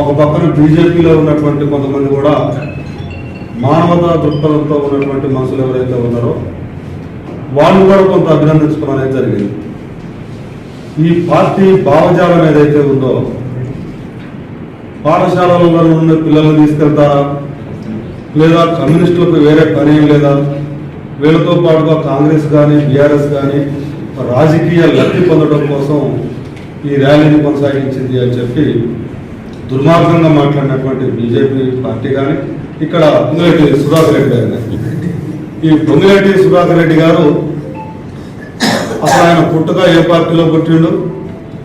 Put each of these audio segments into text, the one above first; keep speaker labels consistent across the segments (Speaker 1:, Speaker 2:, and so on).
Speaker 1: ఒక పక్కన బీజేపీలో ఉన్నటువంటి కొంతమంది కూడా మానవతా దృక్పథంతో ఉన్నటువంటి మనుషులు ఎవరైతే ఉన్నారో వాళ్ళు కూడా కొంత అభినందించడం అనేది జరిగింది. ఈ పార్టీ భావజాలం ఏదైతే ఉందో పాఠశాలలో ఉన్న పిల్లల్ని తీసుకెళ్తారా? లేదా కమ్యూనిస్టులకు వేరే పని ఏం లేదా? వీళ్ళతో పాటుగా కాంగ్రెస్ కానీ బీఆర్ఎస్ కానీ రాజకీయ లబ్ధి పొందడం కోసం ఈ ర్యాలీని కొనసాగించింది అని చెప్పి దుర్మార్గంగా మాట్లాడినటువంటి బీజేపీ పార్టీ కానీ ఇక్కడ పొంగిరెడ్డి సుధాకర్ రెడ్డి గారు ఈ పొంగిరెడ్డి సుధాకర్ రెడ్డి గారు అసలు ఆయన పుట్టుక ఏ పార్టీలో పుట్టిండు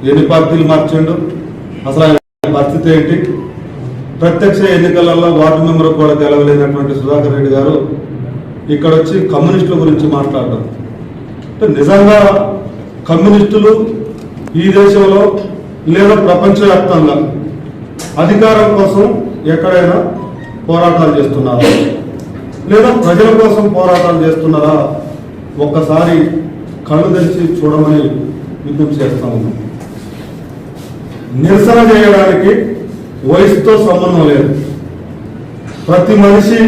Speaker 1: ఎన్ని పార్టీలు మార్చిండు అసలు ఆయన పరిస్థితి ఏంటి? ప్రత్యక్ష ఎన్నికలలో వార్డు మెంబర్ కూడా గెలవలేనటువంటి సుధాకర్ రెడ్డి గారు ఇక్కడ వచ్చి కమ్యూనిస్టుల గురించి మాట్లాడడం. అంటే నిజంగా కమ్యూనిస్టులు ఈ దేశంలో లేదా ప్రపంచవ్యాప్తంగా అధికారం కోసం ఎక్కడైనా పోరాటాలు చేస్తున్నారా? లేదా ప్రజల కోసం పోరాటాలు చేస్తున్నారా? ఒక్కసారి కళ్ళు తెరిచి చూడమని విజ్ఞప్తి చేస్తా ఉన్నాం నిరసన చేయడానికి వయసుతో సంబంధం లేదు. ప్రతి మనిషి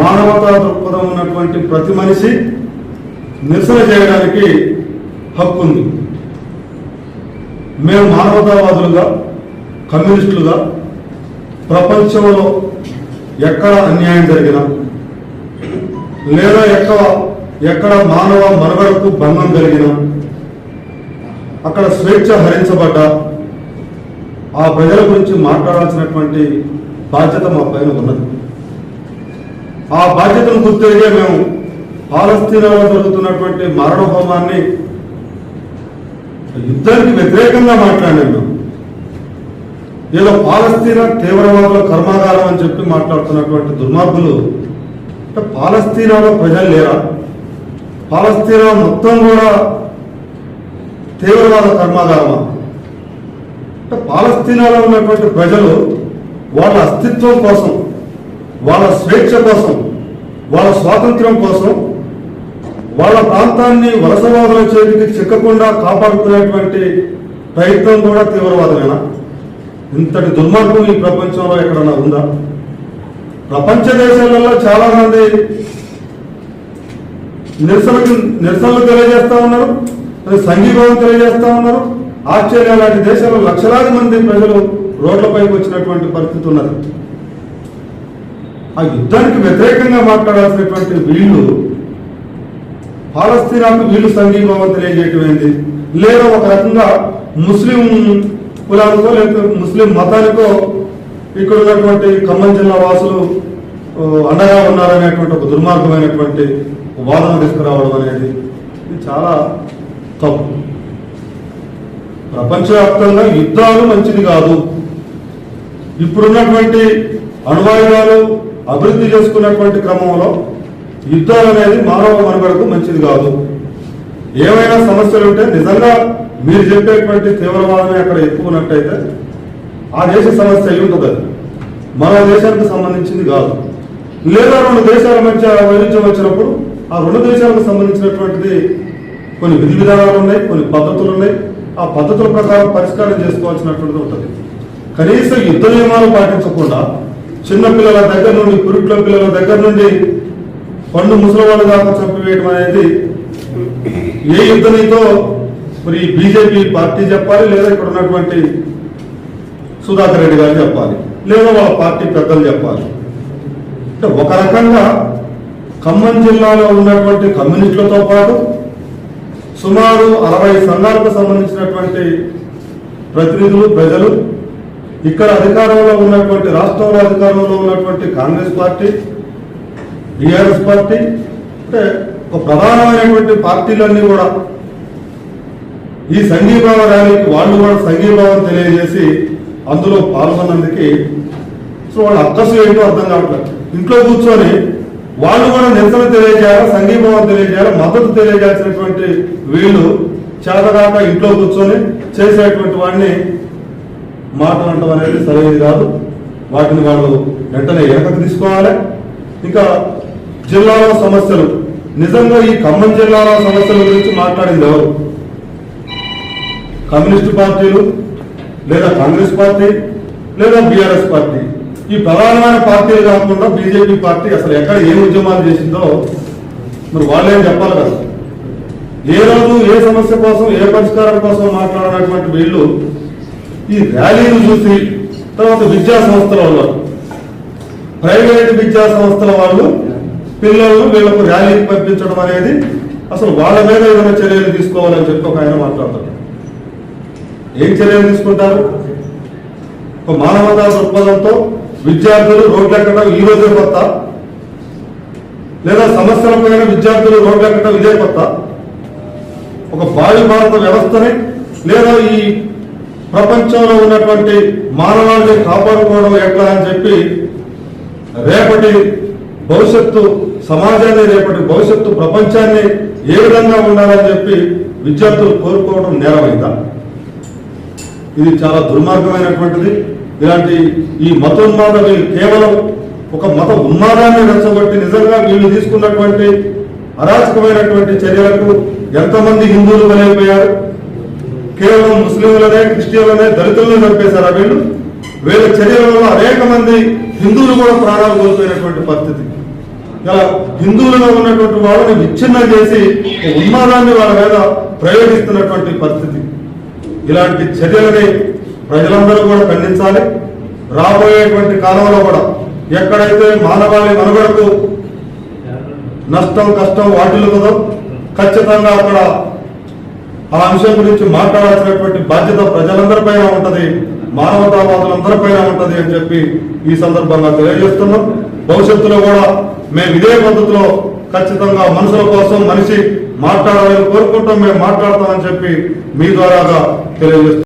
Speaker 1: మానవతా దృక్పథం ఉన్నటువంటి ప్రతి మనిషి నిరసన చేయడానికి హక్కు ఉంది. మేము మానవతావాదులుగా కమ్యూనిస్టులుగా ప్రపంచంలో ఎక్కడ అన్యాయం జరిగినా లేదా ఎక్కడ ఎక్కడ మానవ మనుగడకు భంగం జరిగినా అక్కడ స్వేచ్ఛ హరించబడ్డా ఆ ప్రజల గురించి మాట్లాడాల్సినటువంటి బాధ్యత మా పైన ఉన్నది. ఆ బాధ్యతను గుర్తిరిగే మేము పాలస్తీనాలో జరుగుతున్నటువంటి మరణ హోమాన్ని యుద్ధానికి వ్యతిరేకంగా మాట్లాడాం మేము ఏదో పాలస్తీనా తీవ్రవాదుల కర్మాగారం అని చెప్పి మాట్లాడుతున్నటువంటి దుర్మార్గులు అంటే పాలస్తీనాలో ప్రజలు లేరా? పాలస్తీనా మొత్తం కూడా తీవ్రవాద కర్మాగారమా? అంటే పాలస్తీనాలో ఉన్నటువంటి ప్రజలు వాళ్ళ అస్తిత్వం కోసం వాళ్ళ స్వేచ్ఛ కోసం వాళ్ళ స్వాతంత్ర్యం కోసం వాళ్ళ ప్రాంతాన్ని వలసవాదుల చేతికి చిక్కకుండా కాపాడుకునేటువంటి ప్రయత్నం కూడా తీవ్రవాదమేనా? ఇంతటి దుర్మార్గం ఈ ప్రపంచంలో ఎక్కడన్నా ఉందా? ప్రపంచ దేశాలలో చాలా మంది నిరసనకు నిరసనలు తెలియజేస్తా ఉన్నారు సంఘీభావం తెలియజేస్తా ఉన్నారు. ఆస్ట్రేలియా లాంటి దేశాల్లో లక్షలాది మంది ప్రజలు రోడ్లపైకి వచ్చినటువంటి పరిస్థితి ఉన్నది. ఆ యుద్ధానికి వ్యతిరేకంగా మాట్లాడాల్సినటువంటి వీళ్ళు పాలస్తీనాకు వీళ్ళు సంఘీభావం తెలియజేయటం ఏంది లేదా ఒక రకంగా ముస్లిం కులానికో లేకపోతే ముస్లిం మతానికో ఇక్కడ ఉన్నటువంటి ఖమ్మం జిల్లా వాసులు అండగా ఉన్నారనేటువంటి ఒక దుర్మార్గమైనటువంటి వాదన తీసుకురావడం అనేది ఇది చాలా తప్పు. ప్రపంచవ్యాప్తంగా యుద్ధాలు మంచిది కాదు. ఇప్పుడున్నటువంటి అణువాయుధాలు అభివృద్ధి చేసుకున్నటువంటి క్రమంలో యుద్ధాలు అనేది మానవ మనుగడకు మంచిది కాదు. ఏమైనా సమస్యలు ఉంటే నిజంగా మీరు చెప్పేటువంటి తీవ్రవాదమే అక్కడ ఎత్తుకున్నట్టయితే ఆ దేశ సమస్య అయి ఉంటుంది అది. మన దేశానికి సంబంధించింది కాదు. లేదా రెండు దేశాల మధ్య వైరుధ్యం వచ్చినప్పుడు ఆ రెండు దేశాలకు సంబంధించినటువంటిది కొన్ని విధి విధానాలు ఉన్నాయి కొన్ని పద్ధతులు ఉన్నాయి. ఆ పద్ధతుల ప్రకారం పరిష్కారం చేసుకోవాల్సినటువంటిది ఉంటుంది. కనీసం యుద్ధ నియమాలు పాటించకుండా చిన్న పిల్లల దగ్గర నుండి పురుట్ల పిల్లల దగ్గర నుండి పండు ముసలివాళ్ళ దాకా చంపివేయడం అనేది ఏ యుద్ధనీతో మరి బీజేపీ పార్టీ చెప్పాలి? లేదా ఇక్కడ ఉన్నటువంటి సుధాకర్ రెడ్డి గారు చెప్పాలి? లేదా వాళ్ళ పార్టీ పెద్దలు చెప్పాలి? అంటే ఒక రకంగా ఖమ్మం జిల్లాలో ఉన్నటువంటి కమ్యూనిస్టులతో పాటు సుమారు అరవై సంఘాలకు సంబంధించినటువంటి ప్రతినిధులు ప్రజలు ఇక్కడ అధికారంలో ఉన్నటువంటి రాష్ట్రంలో అధికారంలో ఉన్నటువంటి కాంగ్రెస్ పార్టీ బీఆర్ఎస్ పార్టీ అంటే ఒక ప్రధానమైనటువంటి పార్టీలన్నీ కూడా ఈ సంఘీభావ ర్యాలీకి వాళ్ళు కూడా సంఘీభావం తెలియజేసి అందులో పాల్గొన్నందుకు. సో వాళ్ళ అక్కసు ఏంటో అర్థం కావట్లేదు. ఇంట్లో కూర్చొని వాళ్ళు కూడా నిరసన తెలియజేయాలి సంఘీభావం తెలియజేయాలి మద్దతు తెలియజేసినటువంటి వీళ్ళు చేతగాక ఇంట్లో కూర్చొని చేసేటువంటి వాడిని మాట్లాడటం అనేది సరైనది కాదు. వాటిని వాళ్ళు వెంటనే వెనకకు తీసుకోవాలి. ఇంకా జిల్లాలో సమస్యలు. నిజంగా ఈ ఖమ్మం జిల్లాలో సమస్యల గురించి మాట్లాడింది ఎవరు? కమ్యూనిస్ట్ పార్టీలు లేదా కాంగ్రెస్ పార్టీ లేదా బీఆర్ఎస్ పార్టీ? ఈ ప్రధానమైన పార్టీలు కాకుండా బీజేపీ పార్టీ అసలు ఎక్కడ ఏ ఉద్యమాలు చేసిందో మరి వాళ్ళేం చెప్పాలి కదా? ఏ రోజు ఏ సమస్య కోసం ఏ పరిష్కారం కోసం మాట్లాడినటువంటి వీళ్ళు ఈ ర్యాలీలు చూసి తర్వాత విద్యా సంస్థల వాళ్ళు ప్రైవేట్ విద్యా సంస్థల వాళ్ళు పిల్లలను వీళ్ళకు ర్యాలీకి పంపించడం అనేది అసలు వాళ్ళ మీద ఏదైనా చర్యలు తీసుకోవాలని చెప్పి ఒక ఆయన మాట్లాడతారు ఏం చర్యలు తీసుకుంటారు? ఒక మానవతా దృక్పథంతో విద్యార్థులు రోడ్లెక్కడం ఈ రోజే కొత్త? లేదా సమస్యలపైన విద్యార్థులు రోడ్లెక్కడం ఇదే కొత్త? ఒక బావి భారత వ్యవస్థని లేదా ఈ ప్రపంచంలో ఉన్నటువంటి మానవాళిని కాపాడుకోవడం ఎట్లా అని చెప్పి రేపటి భవిష్యత్తు సమాజాన్ని రేపటి భవిష్యత్తు ప్రపంచాన్ని ఏ విధంగా ఉండాలని చెప్పి విద్యార్థులు కోరుకోవడం నేరమైందా? ఇది చాలా దుర్మార్గమైనటువంటిది. ఇలాంటి ఈ మతోన్మాద వీళ్ళు కేవలం ఒక మత ఉన్మాదాన్ని రెచ్చగొట్టి నిజంగా వీళ్ళు తీసుకున్నటువంటి అరాచకమైనటువంటి చర్యలకు ఎంతమంది హిందువులు బలైపోయారు? కేవలం ముస్లింలనే క్రిస్టియన్లనే దళితులను చంపేశారా వీళ్ళు? వీళ్ళ చర్యల వల్ల అనేక మంది హిందువులు కూడా ప్రాణాలు కోల్పోయినటువంటి పరిస్థితి. ఇలా హిందువులుగా ఉన్నటువంటి వాళ్ళని విచ్ఛిన్నం చేసి ఉన్మాదాన్ని వాళ్ళ మీద ప్రయోగిస్తున్నటువంటి పరిస్థితి. ఇలాంటి చర్యలని ప్రజలందరూ కూడా ఖండించాలి. రాబోయేటువంటి కాలంలో కూడా ఎక్కడైతే మానవాళి మనుగడకు నష్టం కష్టం వాటిల్లుతుందో ఖచ్చితంగా అక్కడ ఆ అంశం గురించి మాట్లాడాల్సినటువంటి బాధ్యత ప్రజలందరిపైన ఉంటది మానవతావాదులందరిపైన ఉంటది అని చెప్పి ఈ సందర్భంగా తెలియజేస్తున్నాం. భవిష్యత్తులో కూడా మేము ఇదే పద్ధతిలో ఖచ్చితంగా మనుషుల కోసం మనిషి మాట్లాడాలని కోరుకుంటాం మేము మాట్లాడతామని చెప్పి మీ ద్వారాగా తెలియజేస్తాం